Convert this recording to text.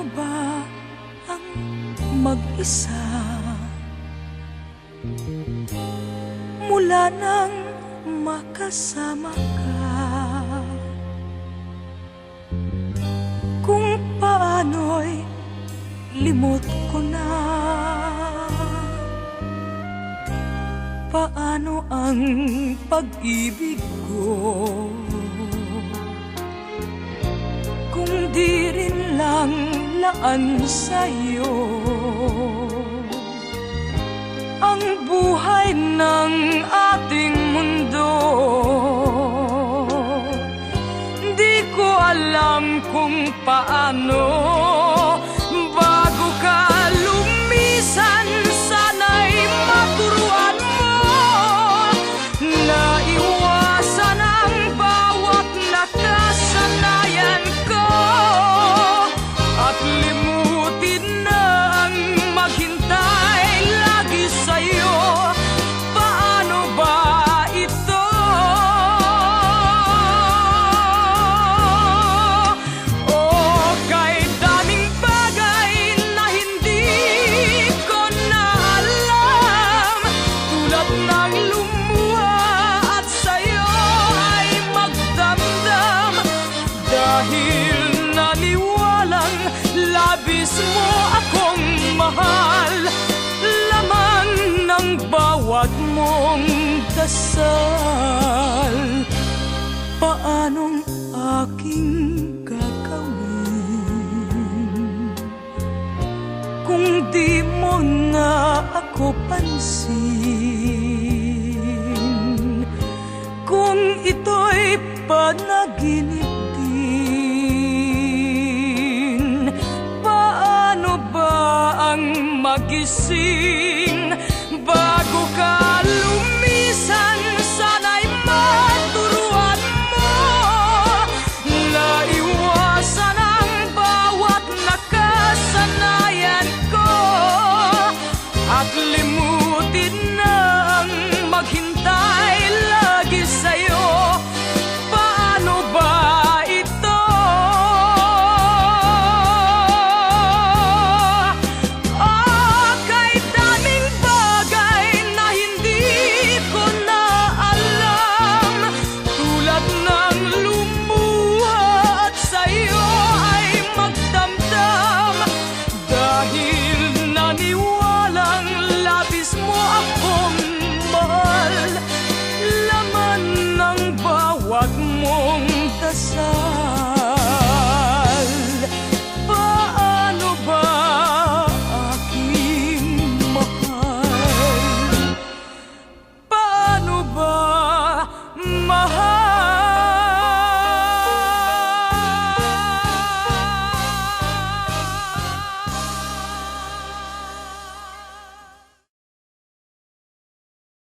Ba ang mag-isa? Mula nang makasama ka Kung paano'y limot ko na Paano ang pag-ibig ko Kung di rin lang laan sa'yo. Ang buhay ng ating mundo Di ko alam kung paano. Bago ka lumisan Dahil naniwalang labis mo akong mahal. Laman ng bawat mong dasal. Paanong aking gagawin? Kung di mo na ako pansin gising bago ka lumisan sana'y maturuan mo. Na iwasan ang bawat nakasanayan ko. At limutin na ang maghintay lagi sa'yo. 你我。